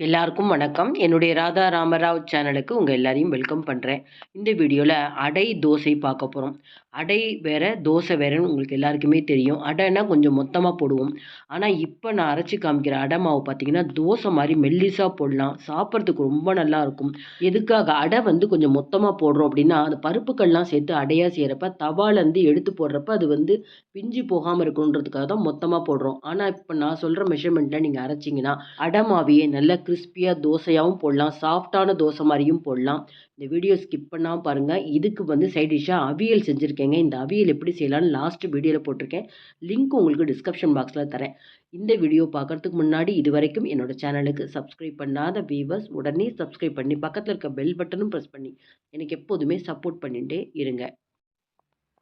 எல்லாருக்கும் வணக்கம். என்னுடைய ராதா ராமராவ் சேனலுக்கு உங்கள் எல்லாரையும் வெல்கம் பண்ணுறேன் இந்த வீடியோவில் அடை தோசை பார்க்க போகிறோம் அடை வேறு தோசை வேறுன்னு உங்களுக்கு எல்லாருக்குமே தெரியும். அடைனா கொஞ்சம் மொத்தமாக போடுவோம். ஆனால் இப்போ நான் அரைச்சி காமிக்கிற அடை மாவு பார்த்தீங்கன்னா தோசை மாதிரி மெல்லிஸாக போடலாம். சாப்பிட்றதுக்கு ரொம்ப நல்லா இருக்கும். எதுக்காக? அடை வந்து கொஞ்சம் மொத்தமாக போடுறோம் அப்படின்னா அந்த பருப்புக்கள்லாம் சேர்த்து அடையாக செய்கிறப்ப தவாலேருந்து எடுத்து போடுறப்ப அது வந்து பிஞ்சு போகாமல் இருக்கணுன்றதுக்காக தான் மொத்தமாக போடுறோம். ஆனால் இப்போ நான் சொல்கிற மெஷர்மெண்ட்டில் நீங்கள் அரைச்சிங்கன்னா அடை மாவையே நல்ல கிறிஸ்பியாக தோசையாகவும் போடலாம். சாஃப்டான தோசை மாதிரியும் போடலாம். இந்த வீடியோ ஸ்கிப் பண்ணாமல் பாருங்கள் இதுக்கு வந்து சைட் டிஷ்ஷாக அவியல் செஞ்சுருக்கேங்க. இந்த அவியல் எப்படி செய்யலாம்னு லாஸ்ட் வீடியோவில் போட்டிருக்கேன். லிங்க் உங்களுக்கு டிஸ்கிரிப்ஷன் பாக்ஸில் தரேன். இந்த வீடியோ பார்க்குறதுக்கு முன்னாடி இது வரைக்கும் என்னோடய சேனலுக்கு சப்ஸ்கிரைப் பண்ணாத வியூவர்ஸ் உடனே சப்ஸ்கிரைப் பண்ணி பக்கத்தில் இருக்க பெல் பட்டனும் ப்ரெஸ் பண்ணி எனக்கு எப்போதுமே சப்போர்ட் பண்ணிகிட்டே இருங்க.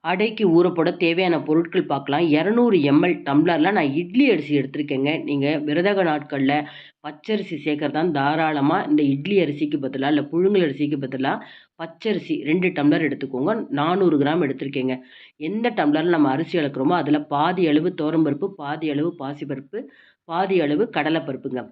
அடைக்கு ஊறப்போட தேவையான பொருட்கள் பார்க்கலாம். இரநூறு எம்எல் டம்ளரில் நான் இட்லி அரிசி எடுத்திருக்கேங்க. நீங்கள் விரதக நாட்களில் பச்சரிசி சேர்க்குறதான் தாராளமாக இந்த இட்லி அரிசிக்கு பதிலாக இல்லை புழுங்கல் அரிசிக்கு பதிலாக பச்சரிசி ரெண்டு டம்ளர் எடுத்துக்கோங்க. நானூறு கிராம் எடுத்திருக்கேங்க. எந்த டம்ளரில் நம்ம அரிசி அளக்குறோமோ அதில் பாதி அளவு தோரம்பருப்பு பாதி அளவு பாசிப்பருப்பு பாதி அளவு கடலைப்பருப்புங்க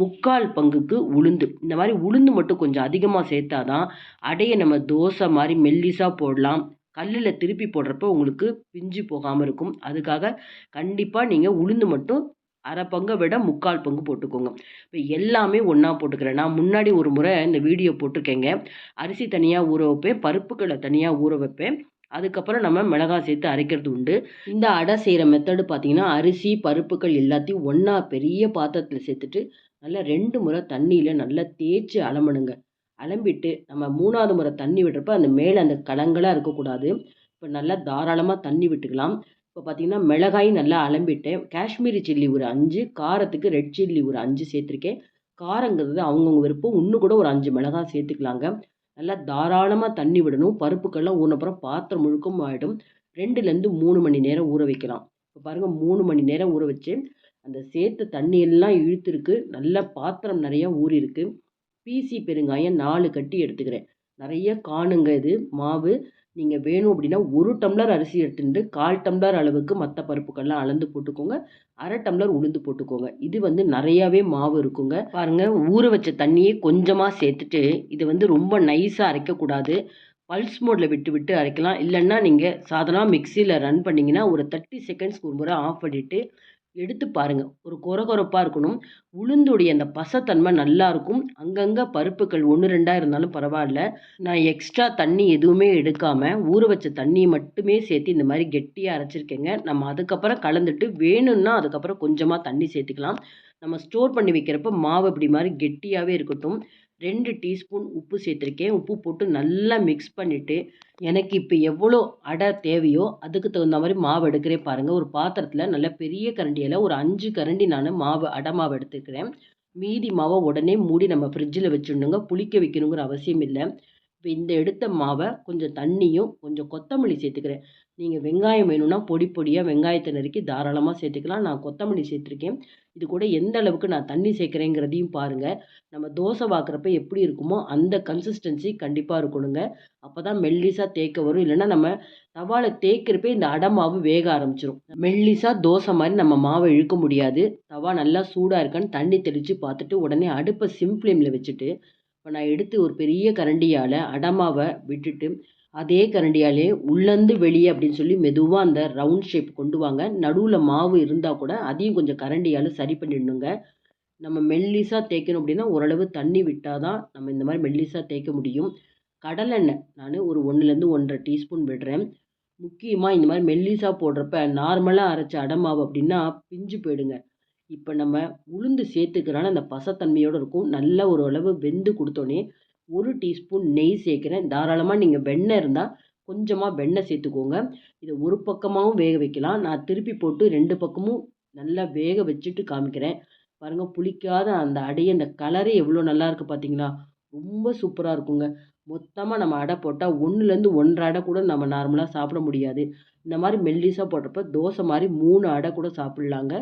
முக்கால் பங்குக்கு உளுந்து. இந்த மாதிரி உளுந்து மட்டும் கொஞ்சம் அதிகமாக சேர்த்தாதான் அடையை நம்ம தோசை மாதிரி மெல்லிஸாக போடலாம். கல்லில் திருப்பி போடுறப்ப உங்களுக்கு பிஞ்சு போகாமல் இருக்கும். அதுக்காக கண்டிப்பாக நீங்கள் உளுந்து மட்டும் அரை பங்கை விட முக்கால் பங்கு போட்டுக்கோங்க. இப்போ எல்லாமே ஒன்றா போட்டுக்கிறேன். நான் முன்னாடி ஒரு முறை இந்த வீடியோ போட்டிருக்கேங்க. அரிசி தனியாக ஊற வைப்பேன். பருப்புகளை தனியாக ஊற வைப்பேன். அதுக்கப்புறம் நம்ம மிளகாய் சேர்த்து அரைக்கிறது உண்டு. இந்த அடை செய்கிற மெத்தடு பார்த்திங்கன்னா அரிசி பருப்புகள் எல்லாத்தையும் ஒன்றா பெரிய பாத்திரத்தில் சேர்த்துட்டு நல்லா ரெண்டு முறை தண்ணியில் நல்லா தேய்ச்சி அலமணுங்க அலம்பிட்டு நம்ம மூணாவது முறை தண்ணி விடுறப்ப அந்த மேலே அந்த கலங்களாக இருக்கக்கூடாது. இப்போ நல்லா தாராளமாக தண்ணி விட்டுக்கலாம். இப்போ பார்த்தீங்கன்னா மிளகாயும் நல்லா அலம்பிட்டேன். காஷ்மீரி சில்லி ஒரு அஞ்சு காரத்துக்கு ரெட் சில்லி ஒரு அஞ்சு சேர்த்துருக்கேன். காரங்கிறது அவங்கவுங்க விருப்பம். இன்னும் கூட ஒரு அஞ்சு மிளகாய் சேர்த்துக்கலாங்க. நல்லா தாராளமாக தண்ணி விடணும். பருப்புக்கெல்லாம் ஊனப்புறம் பாத்திரம் முழுக்கும் ஆகிடும் ரெண்டுலேருந்து மூணு மணி நேரம் ஊற வைக்கலாம். இப்போ பாருங்கள் மூணு மணி நேரம் ஊற வச்சு அந்த சேர்த்த தண்ணியெல்லாம் இழுத்துருக்கு. நல்லா பாத்திரம் நிறையா ஊறிருக்கு. பிசி பெருங்காயம் நாலு கட்டி எடுத்துக்கிறேன். நிறைய காணுங்க இது. மாவு நீங்கள் வேணும் அப்படின்னா ஒரு டம்ளர் அரிசி எடுத்துட்டு கால் டம்ளர் அளவுக்கு மற்ற பருப்புக்கள்லாம் அளந்து போட்டுக்கோங்க. அரை டம்ளர் உளுந்து போட்டுக்கோங்க. இது வந்து நிறையாவே மாவு இருக்குங்க. பாருங்கள் ஊற வச்ச தண்ணியே கொஞ்சமாக சேர்த்துட்டு இது வந்து ரொம்ப நைஸாக அரைக்கக்கூடாது. பல்ஸ் மோடில் விட்டு விட்டு அரைக்கலாம். இல்லைன்னா நீங்கள் சாதனமாக மிக்சியில் ரன் பண்ணிங்கன்னா ஒரு தேர்ட்டி செகண்ட்ஸ்க்கு ஒரு முறை ஆஃப் பண்ணிவிட்டு எடுத்து பாருங்கள் ஒரு கொரகொரப்பாக இருக்கணும். உளுந்துடைய அந்த பசத்தன்மை நல்லாயிருக்கும் அங்கங்கே பருப்புகள் ஒன்று ரெண்டாக இருந்தாலும் பரவாயில்ல. நான் எக்ஸ்ட்ரா தண்ணி எதுவுமே எடுக்காமல் ஊற வச்ச தண்ணியை மட்டுமே சேர்த்து இந்த மாதிரி கெட்டியாக அரைச்சிருக்கேங்க. நம்ம அதுக்கப்புறம் கலந்துட்டு வேணும்னா அதுக்கப்புறம் கொஞ்சமாக தண்ணி சேர்த்துக்கலாம். நம்ம ஸ்டோர் பண்ணி வைக்கிறப்ப மாவு இப்படி மாதிரி கெட்டியாகவே இருக்கட்டும். ரெண்டு டீஸ்பூன் உப்பு சேர்த்துருக்கேன். உப்பு போட்டு நல்லா மிக்ஸ் பண்ணிவிட்டு எனக்கு இப்போ எவ்வளோ அடை தேவையோ அதுக்கு தகுந்த மாதிரி மாவு எடுக்கிறேன் பாருங்கள் ஒரு பாத்திரத்தில் நல்ல பெரிய கரண்டியில் ஒரு அஞ்சு கரண்டி நான் மாவு அடை மாவு எடுத்துக்கிறேன். மீதி மாவை உடனே மூடி நம்ம ஃப்ரிட்ஜில் வச்சுடணுங்க. புளிக்க வைக்கணுங்கிற அவசியம் இல்லை. இப்போ இந்த எடுத்த மாவை கொஞ்சம் தண்ணியும் கொஞ்சம் கொத்தமல்லி சேர்த்துக்கிறேன். நீங்கள் வெங்காயம் வேணும்னா பொடி பொடியாக வெங்காயத்தை நறுக்கி தாராளமாக சேர்த்துக்கலாம். நான் கொத்தமல்லி சேர்த்துருக்கேன். இது கூட எந்த அளவுக்கு நான் தண்ணி சேர்க்குறேங்கிறதையும் பாருங்கள் நம்ம தோசை வாக்குறப்ப எப்படி இருக்குமோ அந்த கன்சிஸ்டன்சி கண்டிப்பாக இருக்கணுங்க. அப்போ தான் மெல்லிஸாக தேய்க்க வரும். இல்லைன்னா நம்ம தவாவில் தேய்க்கிறப்ப இந்த அடை மாவு வேக ஆரம்பிச்சிடும் மெல்லிஸாக தோசை மாதிரி நம்ம மாவை இழுக்க முடியாது. தவா நல்லா சூடாக இருக்கான்னு தண்ணி தெளித்து பார்த்துட்டு உடனே அடுப்பை சிம் ஃப்ளேமில் வச்சுட்டு இப்போ நான் எடுத்து ஒரு பெரிய கரண்டியால் அடமாவை விட்டுட்டு அதே கரண்டியாலே உள்ளேருந்து வெளியே அப்படின்னு சொல்லி மெதுவாக அந்த ரவுண்ட் ஷேப் கொண்டு வாங்க. நடுவில் மாவு இருந்தால் கூட அதையும் கொஞ்சம் கரண்டியால் சரி பண்ணிடணுங்க. நம்ம மெல்லிஸாக தேய்க்கணும் அப்படின்னா ஓரளவு தண்ணி விட்டால் தான் நம்ம இந்த மாதிரி மெல்லிஸாக தேய்க்க முடியும். கடலெண்ணெய் நான் ஒரு ஒன்றுலேருந்து ஒன்றரை டீஸ்பூன் விடுறேன். முக்கியமாக இந்த மாதிரி மெல்லிஸாக போடுறப்ப நார்மலாக அரைச்ச அடமாவு அப்படின்னா பிஞ்சு போயிடுங்க. இப்போ நம்ம உளுந்து சேர்த்துக்கிறனால அந்த பசத்தன்மையோடு இருக்கும். நல்ல ஒரு அளவு வெந்து கொடுத்தோன்னே ஒரு டீஸ்பூன் நெய் சேர்க்குறேன். தாராளமாக நீங்கள் வெண்ணெய் இருந்தால் கொஞ்சமாக வெண்ணெய் சேர்த்துக்கோங்க. இதை ஒரு பக்கமாகவும் வேக வைக்கலாம். நான் திருப்பி போட்டு ரெண்டு பக்கமும் நல்லா வேக வச்சுட்டு காமிக்கிறேன். பாருங்கள் புளிக்காத அந்த அடைய அந்த கலரே எவ்வளோ நல்லா இருக்குது பார்த்தீங்களா ரொம்ப சூப்பராக இருக்குங்க. மொத்தமாக நம்ம அடை போட்டால் ஒன்றுலேருந்து ஒன்றரை அடை கூட நம்ம நார்மலாக சாப்பிட முடியாது. இந்த மாதிரி மெல்லிஸாக போடுறப்ப தோசை மாதிரி மூணு அடை கூட சாப்பிட்லாங்க.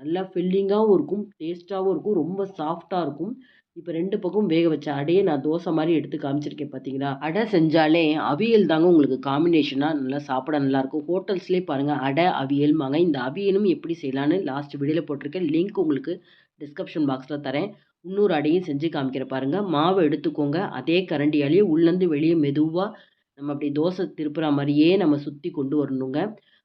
நல்லா ஃபில்லிங்காகவும் இருக்கும் டேஸ்ட்டாகவும் இருக்கும் ரொம்ப சாஃப்டாக இருக்கும். இப்போ ரெண்டு பக்கம் வேக வச்ச அடையை நான் தோசை மாதிரி எடுத்து காமிச்சிருக்கேன் பார்த்தீங்களா அடை செஞ்சாலே அவியல் தாங்க உங்களுக்கு காம்பினேஷனாக நல்லா சாப்பிட நல்லாயிருக்கும் ஹோட்டல்ஸ்லேயே பாருங்கள் அடை அவியல்மாங்க இந்த அவியலும் எப்படி செய்யலான்னு லாஸ்ட் வீடியோவில் போட்டிருக்கேன். லிங்க் உங்களுக்கு டிஸ்கிரிப்ஷன் பாக்ஸில் தரேன். இன்னொரு அடையும் செஞ்சு காமிக்கிற பாருங்கள் மாவை எடுத்துக்கோங்க. அதே கரண்டியாலேயே உள்ளேருந்து வெளியே மெதுவாக நம்ம அப்படி தோசை திருப்புற மாதிரியே நம்ம சுற்றி கொண்டு வரணுங்க.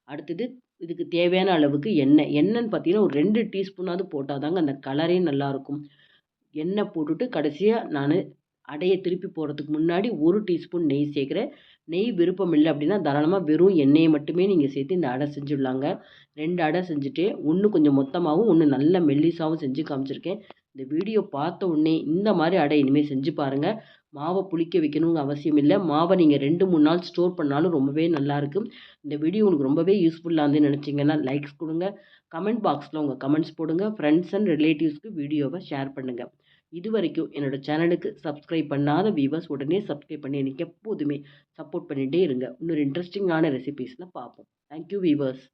அடுத்தது இதுக்கு தேவையான அளவுக்கு எண்ணெய். எண்ணெய்ன்னு பார்த்தீங்கன்னா ஒரு ரெண்டு டீஸ்பூனாவது போட்டால் தாங்க அந்த கலரே நல்லாயிருக்கும் எண்ணெய் போட்டுட்டு கடைசியாக நான் அடையை திருப்பி போடுறதுக்கு முன்னாடி ஒரு டீஸ்பூன் நெய் சேர்க்குறேன். நெய் விருப்பம் இல்லை அப்படின்னா தாராளமாக வெறும் எண்ணெயை மட்டுமே நீங்கள் சேர்த்து இந்த அடை செஞ்சுடலாங்க. ரெண்டு அடை செஞ்சுட்டு ஒன்று கொஞ்சம் மொத்தமாகவும் ஒன்று நல்ல மெல்லிசாகவும் செஞ்சு காமிச்சிருக்கேன். இந்த வீடியோ பார்த்த உடனே இந்த மாதிரி அடை இனிமேல் செஞ்சு பாருங்கள் மாவை புளிக்க வைக்கணுங்க அவசியம் இல்லை. மாவை நீங்கள் ரெண்டு மூணு நாள் ஸ்டோர் பண்ணாலும் ரொம்பவே நல்லாயிருக்கும் இந்த வீடியோ உங்களுக்கு ரொம்பவே யூஸ்ஃபுல்லாக இருந்து நினச்சிங்கன்னா லைக்ஸ் கொடுங்க. கமெண்ட் பாக்ஸில் உங்கள் கமெண்ட்ஸ் போடுங்க. ஃப்ரெண்ட்ஸ் அண்ட் ரிலேட்டிவ்ஸ்க்கு வீடியோவை ஷேர் பண்ணுங்கள் இது வரைக்கும் என்னோடய சேனலுக்கு சப்ஸ்கிரைப் பண்ணாத வியூவர்ஸ் உடனே சப்ஸ்கிரைப் பண்ணி எனக்கு எப்போதுமே சப்போர்ட் பண்ணிகிட்டே இருங்க. இன்னொரு இன்ட்ரெஸ்டிங்கான ரெசிபீஸில் பார்ப்போம். Thank you viewers